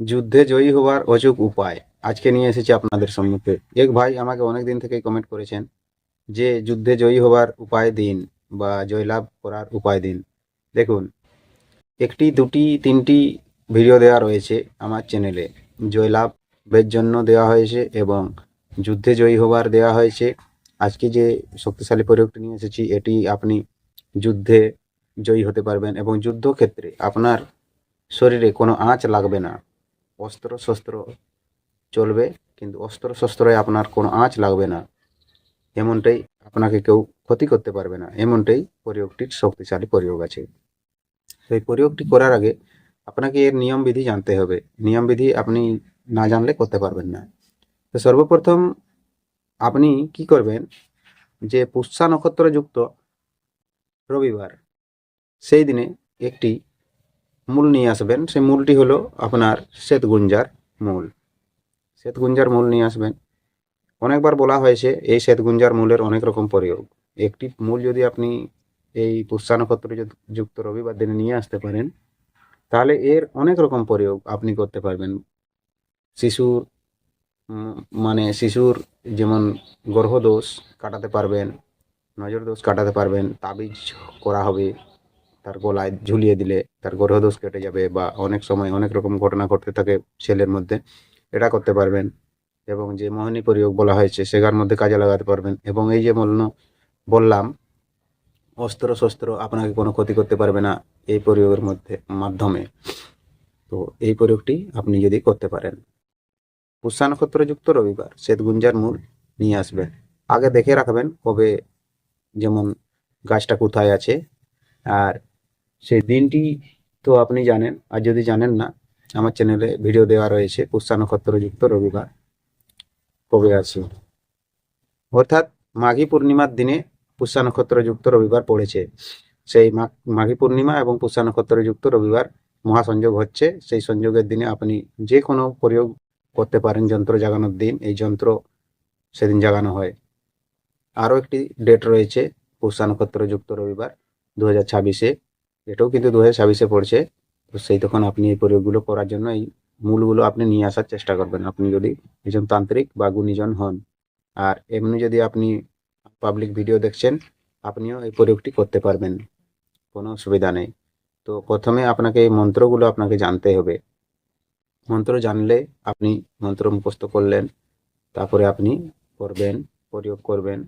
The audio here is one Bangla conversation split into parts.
যুদ্ধে জয়ী হওয়ার অচুক উপায়। আজকে নিয়ে এসেছি আপনাদের সম্মুখে। এক ভাই আমাকে অনেক দিন থেকে কমেন্ট করেছেন যে, যুদ্ধে জয়ী হওয়ার উপায় দিন বা জয়লাভ করার উপায় দিন। দেখুন, একটি, দুটি, তিনটি ভিডিও দেওয়া রয়েছে আমার চ্যানেলে জয়লাভের জন্য দেওয়া হয়েছে এবং যুদ্ধে জয়ী হবার দেওয়া হয়েছে। আজকে যে শক্তিশালী প্রয়োগটি নিয়ে এসেছি, এটি আপনি যুদ্ধে জয়ী হতে পারবেন এবং যুদ্ধক্ষেত্রে আপনার শরীরে কোনো আঁচ লাগবে না। অস্ত্র শস্ত্র চলবে, কিন্তু অস্ত্র শস্ত্রে আপনার কোনো আঁচ লাগবে না। এমনটাই আপনাকে কেউ ক্ষতি করতে পারবে না। এমনটাই প্রয়োগটির শক্তিশালী প্রয়োগ আছে। তো এই প্রয়োগটি করার আগে আপনাকে এর নিয়মবিধি জানতে হবে। নিয়মবিধি আপনি না জানলে করতে পারবেন না। তো সর্বপ্রথম আপনি কি করবেন? যে পুষ্যা নক্ষত্রযুক্ত রবিবার, সেই দিনে একটি মূল নিয়ে আসবেন। সেই মূলটি হলো আপনার শ্বেতগুঞ্জার মূল। শ্বেতগুঞ্জার মূল নিয়ে আসবেন। অনেকবার বলা হয়েছে, এই শ্বেতগুঞ্জার মূলের অনেক রকম প্রয়োগ। একটি মূল যদি আপনি এই পুষ্যা নক্ষত্র যুক্ত রবিবার দিনে নিয়ে আসতে পারেন, তাহলে এর অনেক রকম প্রয়োগ আপনি করতে পারবেন। শিশুর মানে শিশুর যেমন গর্ভদোষ কাটাতে পারবেন নজর দোষ কাটাতে পারবেন, তাবিজ করা হবে তার গলায় ঝুলিয়ে দিলে তার গর্ভদোষ কেটে যাবে বা অনেক সময় অনেক রকম ঘটনা ঘটতে থাকে ছেলের মধ্যে, এটা করতে পারবেন। এবং যে মোহিনী প্রয়োগ বলা হয়েছে, সেগার মধ্যে কাজে লাগাতে পারবেন। এবং এই যে বলল বললাম, অস্ত্র শস্ত্র আপনাকে কোনো ক্ষতি করতে পারবে না এই প্রয়োগের মধ্যে, মাধ্যমে। তো এই প্রয়োগটি আপনি যদি করতে পারেন। পুষ্যা নক্ষত্রযুক্ত রবিবার, শ্বেতগুঞ্জার মূল নিয়ে আসবেন আগে দেখে রাখবেন কবে যেমন গাছটা কোথায় আছে, আর সেই দিনটি তো আপনি জানেন, আর যদি জানেন না, আমার চ্যানেলে ভিডিও দেওয়া রয়েছে পুষ্যা নক্ষত্রযুক্ত রবিবার, কবে আছে অর্থাৎ মাঘী পূর্ণিমার দিনে পুষ্যা নক্ষত্রযুক্ত রবিবার পড়েছে। সেই মাঘী পূর্ণিমা এবং পুষ্যা নক্ষত্রযুক্ত রবিবার মহাসংযোগ হচ্ছে। সেই সংযোগের দিনে আপনি যে কোনো প্রয়োগ করতে পারেন, যন্ত্র জাগানোর দিন, এই যন্ত্র সেদিন জাগানো হয়। আরও একটি ডেট রয়েছে পুষ্যা নক্ষত্রযুক্ত রবিবার দু হাজার ছাব্বিশে। এটাও কিন্তু দু হাজার ছাব্বিশে পড়ছে। তো সেই তখন আপনি এই প্রয়োগগুলো করার জন্য এই মূলগুলো আপনি নিয়ে আসার চেষ্টা করবেন। আপনি যদি একজন তান্ত্রিক বা গুণীজন হন, আর এমনি যদি আপনি পাবলিক ভিডিও দেখছেন, আপনিও এই প্রয়োগটি করতে পারবেন। কোনো অসুবিধা নেই। তো প্রথমে আপনাকে এই মন্ত্রগুলো আপনাকে জানতে হবে। মন্ত্র জানলে আপনি মন্ত্র মুখস্থ করলেন, তারপরে আপনি করবেন, প্রয়োগ করবেন,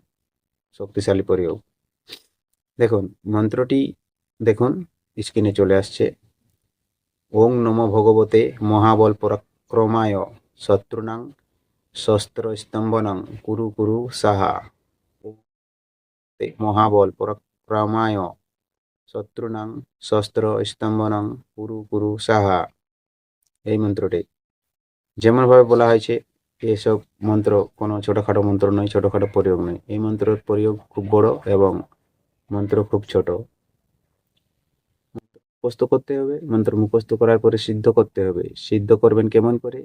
শক্তিশালী প্রয়োগ। দেখুন, মন্ত্রটি দেখুন, স্ক্রিনে চলে আসছে। ওং নম ভগবতে মহাবল পরাক্রমায় শত্রুনাং শস্ত্র স্তম্ভনং কুরু কুরু সাহা। মহাবল পরাক্রমায় শত্রুনাং শস্ত্র স্তম্ভনং কুরু কুরু সাহা। এই মন্ত্রটি। যেমনভাবে বলা হয়েছে, এসব মন্ত্র কোনো ছোটোখাটো মন্ত্র নয়, ছোটোখাটো প্রয়োগ নয়। এই মন্ত্রের প্রয়োগ খুব বড় এবং মন্ত্র খুব ছোট। মুখস্থ করতে হবে, মন্ত্র মুখস্থ করার পরে সিদ্ধ করতে হবে। সিদ্ধ করবেন কেমন করে?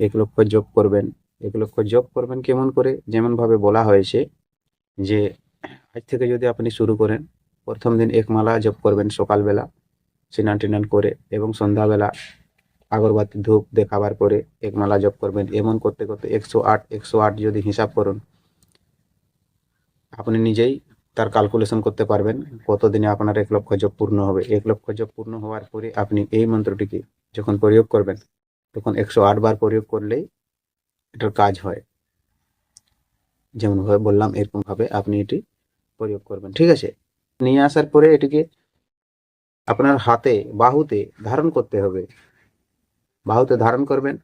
এক লক্ষ জপ করবেন। এক লক্ষ জপ করবেন কেমন করে? যেমনভাবে বলা হয়েছে যে, আজ থেকে যদি আপনি শুরু করেন, প্রথম দিন এক মালা জপ করবেন সকালবেলা, স্নান টিনান করে এবং সন্ধ্যাবেলা আগরবাতি ধূপ দেখাবার পরে এক মালা জপ করবেন। এমন করতে করতে একশো আট একশো আট যদি হিসাব করুন, আপনি নিজেই তার ক্যালকুলেশন করতে পারবেন, কতদিনে আপনার এক লক্ষ জপ পূর্ণ হবে। এক লক্ষ জপ পূর্ণ হওয়ার পরে আপনি এই মন্ত্রটিকে যখন প্রয়োগ করবেন, তখন একশো আট বার প্রয়োগ করলেই এটার কাজ হয়। যেমনভাবে বললাম, এরকমভাবে আপনি এটি প্রয়োগ করবেন, ঠিক আছে? নিয়ে আসার পরে এটিকে আপনার হাতে, বাহুতে ধারণ করতে হবে। বাহুতে ধারণ করবেন,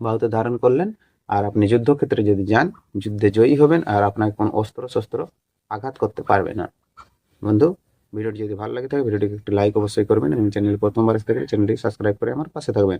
বাহুতে ধারণ করলেন, আর আপনি যুদ্ধক্ষেত্রে যদি যান, যুদ্ধে জয়ী হবেন, আর আপনাকে কোনো অস্ত্র শস্ত্র আঘাত করতে পারবে না। বন্ধু, ভিডিওটি যদি ভালো লাগে থাকে, ভিডিওটিকে একটু লাইক অবশ্যই করবেন এবং চ্যানেল প্রথমবার এসে চ্যানেলটি সাবস্ক্রাইব করে আমার পাশে থাকবেন।